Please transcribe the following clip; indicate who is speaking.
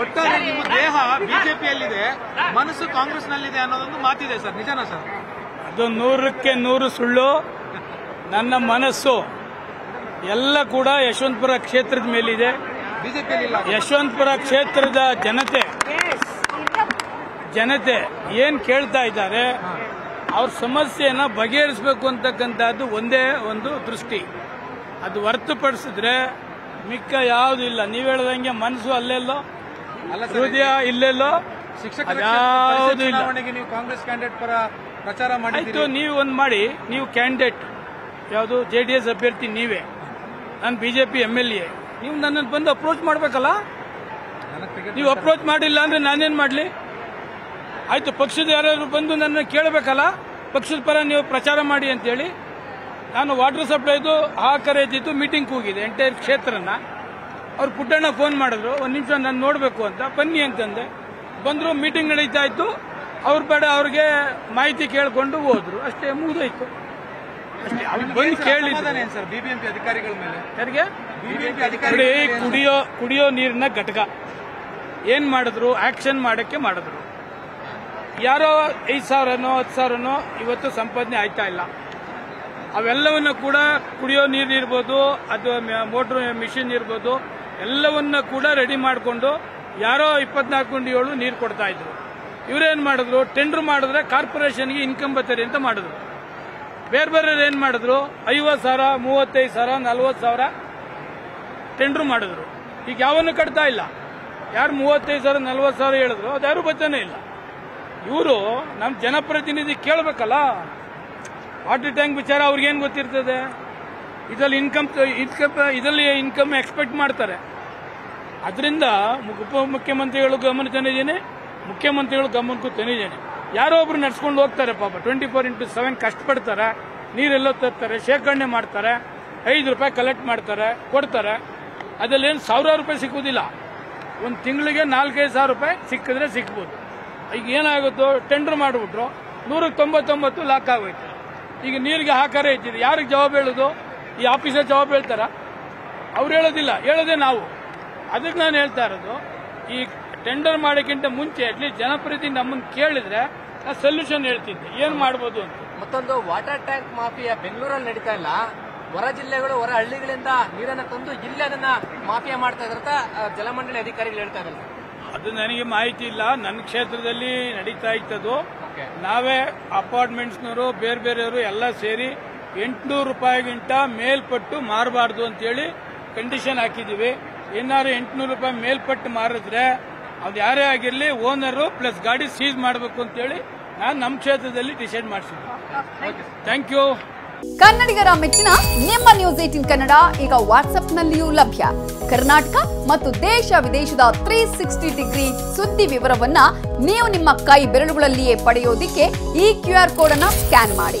Speaker 1: ಒಟ್ಟಾರೆ ನಿಮ್ಮ ದೇಹ ಬಿಜೆಪಿಯಲ್ಲಿದೆ ಮನಸ್ಸು ಕಾಂಗ್ರೆಸ್ನಲ್ಲಿದೆ ಅನ್ನೋದೊಂದು ಮಾತಿದೆ ಸರ್. ನಿಜನಾ ಸರ್?
Speaker 2: ಅದು ನೂರಕ್ಕೆ ನೂರು ಸುಳ್ಳು. ನನ್ನ ಮನಸ್ಸು ಎಲ್ಲ ಕೂಡ ಯಶವಂತಪುರ ಕ್ಷೇತ್ರದ ಮೇಲಿದೆ. ಯಶವಂತಪುರ ಕ್ಷೇತ್ರದ ಜನತೆ ಜನತೆ ಏನ್ ಕೇಳ್ತಾ ಇದ್ದಾರೆ ಅವ್ರ ಸಮಸ್ಯೆಯನ್ನ ಬಗೆಹರಿಸಬೇಕು ಅಂತಕ್ಕಂಥದ್ದು ಒಂದೇ ಒಂದು ದೃಷ್ಟಿ. ಅದು ಹೊರತುಪಡಿಸಿದ್ರೆ ಮಿಕ್ಕ ಯಾವ್ದು ಇಲ್ಲ. ನೀವು ಹೇಳ್ದಂಗೆ ಮನಸ್ಸು ಅಲ್ಲೆಲ್ಲೋ ಹೃದಯ ಇಲ್ಲೆಲ್ಲೋ.
Speaker 1: ಚುನಾವಣೆಗೆ ನೀವು ಕಾಂಗ್ರೆಸ್ ಕ್ಯಾಂಡಿಡೇಟ್ ಪರ ಪ್ರಚಾರ
Speaker 2: ಆಯ್ತು
Speaker 1: ಮಾಡಿದ್ದೀರಿ
Speaker 2: ನೀವು ಒಂದು ಮಾಡಿ ನೀವು ಕ್ಯಾಂಡಿಡೇಟ್. ಯಾವುದು? ಜೆ ಡಿ ಎಸ್ ಅಭ್ಯರ್ಥಿ ನೀವೇ. ನಾನು ಬಿಜೆಪಿ ಎಂ ಎಲ್ ಎ. ನೀವು ನನ್ನನ್ನು ಬಂದು ಅಪ್ರೋಚ್ ಮಾಡಬೇಕಲ್ಲ? ನೀವು ಅಪ್ರೋಚ್ ಮಾಡಿಲ್ಲ ಅಂದ್ರೆ ನಾನೇನ್ ಮಾಡ್ಲಿ? ಆಯ್ತು ಪಕ್ಷದ ಯಾರಾದ್ರು ಬಂದು ನನ್ನ ಕೇಳಬೇಕಲ್ಲ? ಪಕ್ಷದ ಪರ ನೀವು ಪ್ರಚಾರ ಮಾಡಿ ಅಂತೇಳಿ. ನಾನು ವಾಟರ್ ಸಪ್ಲೈದು ಆ ಕರೆದಿದ್ದು ಮೀಟಿಂಗ್ ಹೋಗಿದೆ ಎಂಟೈರ್ ಕ್ಷೇತ್ರನ. ಅವ್ರು ಪುಟ್ಟಣ್ಣ ಫೋನ್ ಮಾಡಿದ್ರು ಒಂದು ನಿಮಿಷ ನಾನು ನೋಡಬೇಕು ಅಂತ ಬನ್ನಿ ಅಂತಂದೆ. ಬಂದರು ಮೀಟಿಂಗ್ ನಡೀತಾ ಇತ್ತು ಅವ್ರ ಬೇಡ ಅವ್ರಿಗೆ ಮಾಹಿತಿ ಕೇಳಿಕೊಂಡು ಹೋದ್ರು. ಅಷ್ಟೇ ಮುಗಿದೋಯ್ತು. ಬಂದು
Speaker 1: ಸರ್ ಬಿಬಿಎಂಪಿ ಅಧಿಕಾರಿಗಳ ಮೇಲೆ?
Speaker 2: ಕುಡಿಯೋ ಕುಡಿಯೋ ನೀರಿನ ಘಟಕ. ಏನ್ ಮಾಡಿದ್ರು? ಆಕ್ಷನ್ ಮಾಡಕ್ಕೆ ಮಾಡಿದ್ರು. ಯಾರೋ ಐದು ಸಾವಿರನೋ ಹತ್ತು ಸಾವಿರನೋ ಇವತ್ತು ಸಂಪಾದನೆ ಆಯ್ತಾ ಇಲ್ಲ. ಅವೆಲ್ಲವನ್ನೂ ಕೂಡ ಕುಡಿಯೋ ನೀರು ಇರ್ಬೋದು ಅದು ಮೋಟ್ರ್ ಮಿಷಿನ್ ಇರ್ಬೋದು ಎಲ್ಲವನ್ನ ಕೂಡ ರೆಡಿ ಮಾಡಿಕೊಂಡು ಯಾರೋ ಇಪ್ಪತ್ನಾಲ್ಕು ಗುಂಡಿ ಏಳು ನೀರು ಕೊಡ್ತಾ ಇದ್ರು. ಇವರೇನ್ ಮಾಡಿದ್ರು? ಟೆಂಡರ್ ಮಾಡಿದ್ರೆ ಕಾರ್ಪೊರೇಷನ್ಗೆ ಇನ್ಕಮ್ ಬರ್ತದೆ ಅಂತ ಮಾಡಿದ್ರು. ಬೇರೆ ಬೇರೆ ಏನ್ ಮಾಡಿದ್ರು? ಐವತ್ತು ಸಾವಿರ, ಮೂವತ್ತೈದು ಸಾವಿರ, ನಲ್ವತ್ತು ಸಾವಿರ ಟೆಂಡರ್ ಮಾಡಿದ್ರು. ಈಗ ಯಾವನ್ನು ಕಟ್ತಾ ಇಲ್ಲ. ಯಾರು ಮೂವತ್ತೈದು ಸಾವಿರ, ನಲ್ವತ್ತು ಸಾವಿರ ಹೇಳಿದ್ರು ಅದ್ಯಾರು ಬರ್ತಾನೆ ಇಲ್ಲ. ಇವರು ನಮ್ಮ ಜನಪ್ರತಿನಿಧಿ ಕೇಳಬೇಕಲ್ಲ? ವಾಟರ್ ಟ್ಯಾಂಕ್ ವಿಚಾರ ಅವ್ರಿಗೇನು ಗೊತ್ತಿರ್ತದೆ? ಇದರಲ್ಲಿ ಇನ್ಕಮ್ ಇದರಲ್ಲಿ ಇನ್ಕಮ್ ಎಕ್ಸ್ಪೆಕ್ಟ್ ಮಾಡ್ತಾರೆ. ಅದರಿಂದ ಉಪಮುಖ್ಯಮಂತ್ರಿಗಳು ಗಮನ ತಂದಿದ್ದೀನಿ, ಮುಖ್ಯಮಂತ್ರಿಗಳು ಗಮನಕ್ಕೂ ತಂದಿದ್ದೀನಿ. ಯಾರೋ ಒಬ್ರು ನಡ್ಸ್ಕೊಂಡು ಹೋಗ್ತಾರೆ ಪಾಪ ಟ್ವೆಂಟಿ ಫೋರ್ ಇಂಟು ಸೆವೆನ್ ಕಷ್ಟಪಡ್ತಾರೆ, ನೀರೆಲ್ಲೋ ತರ್ತಾರೆ, ಶೇಖರಣೆ ಮಾಡ್ತಾರೆ, ಐದು ರೂಪಾಯಿ ಕಲೆಕ್ಟ್ ಮಾಡ್ತಾರೆ, ಕೊಡ್ತಾರೆ. ಅದರಲ್ಲೇನು ಸಾವಿರಾರು ರೂಪಾಯಿ ಸಿಕ್ಕುವುದಿಲ್ಲ ಒಂದು ತಿಂಗಳಿಗೆ ನಾಲ್ಕೈದು ಸಾವಿರ ರೂಪಾಯಿ ಸಿಕ್ಕಿದ್ರೆ ಸಿಕ್ಬೋದು. ಈಗ ಏನಾಗುತ್ತೋ ಟೆಂಡರ್ ಮಾಡಿಬಿಟ್ರು ನೂರಕ್ಕೆ ತೊಂಬತ್ತೊಂಬತ್ತು ಲಾಕ್ ಆಗೋಯ್ತು. ಈಗ ನೀರಿಗೆ ಹಾಕಾರೆ ಇದ್ದಿದೆ ಯಾರಿಗೆ ಜವಾಬ್ ಹೇಳೋದು? ಈ ಆಫೀಸರ್ ಜವಾಬ್ ಹೇಳ್ತಾರ? ಅವ್ರು ಹೇಳೋದಿಲ್ಲ ಹೇಳೋದೇ ನಾವು. ಅದಕ್ಕೆ ನಾನು ಹೇಳ್ತಾ ಇರೋದು ಈ ಟೆಂಡರ್ ಮಾಡೋಕ್ಕಿಂತ ಮುಂಚೆ ಅಟ್ಲೀಸ್ಟ್ ಜನಪ್ರತಿ ನಮ್ಮನ್ನು ಕೇಳಿದ್ರೆ ನಾನು ಸೊಲ್ಯೂಷನ್ ಹೇಳ್ತಿದ್ದೆ. ಏನು ಮಾಡ್ಬೋದು ಅಂತ.
Speaker 3: ಮತ್ತೊಂದು ವಾಟರ್ ಟ್ಯಾಂಕ್ ಮಾಫಿಯಾ ಬೆಂಗಳೂರಲ್ಲಿ ನಡೀತಾ ಇಲ್ಲ. ಹೊರ ಜಿಲ್ಲೆಗಳು ಹೊರ ಹಳ್ಳಿಗಳಿಂದ ನೀರನ್ನು ತಂದು ಇಲ್ಲಿ ಅದನ್ನ ಮಾಫಿಯಾ ಮಾಡ್ತಾ ಇದ್ರಂತ ಜಲಮಂಡಳಿ ಅಧಿಕಾರಿಗಳು ಹೇಳ್ತಾ ಇದ್ದಾರೆ.
Speaker 2: ಅದು ನನಗೆ ಮಾಹಿತಿ ಇಲ್ಲ. ನನ್ನ ಕ್ಷೇತ್ರದಲ್ಲಿ ನಡೀತಾ ಇತ್ತದು ನಾವೇ ಅಪಾರ್ಟ್ಮೆಂಟ್ಸ್ನವರು ಬೇರೆ ಬೇರೆಯವರು ಎಲ್ಲ ಸೇರಿ ಎಂಟುನೂರು ರೂಪಾಯಿಗಿಂತ ಮೇಲ್ಪಟ್ಟು ಮಾರಬಾರ್ದು ಅಂತೇಳಿ ಕಂಡೀಷನ್ ಹಾಕಿದ್ದೀವಿ ಏನಾದ್ರು ಎಂಟುನೂರು ರೂಪಾಯಿ ಮೇಲ್ಪಟ್ಟು ಮಾರಿದ್ರೆ ಅದು ಯಾರೇ ಆಗಿರಲಿ ಓನರು ಪ್ಲಸ್ ಗಾಡಿ ಸೀಸ್ ಮಾಡಬೇಕು ಅಂತೇಳಿ ನಾನು ನಮ್ಮ ಕ್ಷೇತ್ರದಲ್ಲಿ ಡಿಸೈಡ್ ಮಾಡಿಸಿದ್ದೆ. ಥ್ಯಾಂಕ್ ಯು
Speaker 4: ಕನ್ನಡಿಗರ ಮೆಚ್ಚಿನ ನಿಮ್ಮ ನ್ಯೂಸ್ ಏಟಿನ್ ಕನ್ನಡ ಈಗ ವಾಟ್ಸ್ಆಪ್ನಲ್ಲಿಯೂ ಲಭ್ಯ. ಕರ್ನಾಟಕ ಮತ್ತು ದೇಶ ವಿದೇಶದ ತ್ರೀ ಸಿಕ್ಸ್ಟಿ ಡಿಗ್ರಿ ಸುದ್ದಿ ವಿವರವನ್ನ ನೀವು ನಿಮ್ಮ ಕೈ ಬೆರಳುಗಳಲ್ಲಿಯೇ ಪಡೆಯೋದಿಕ್ಕೆ ಈ ಕ್ಯೂ ಆರ್ ಕೋಡ್ ಅನ್ನ ಸ್ಕ್ಯಾನ್ ಮಾಡಿ.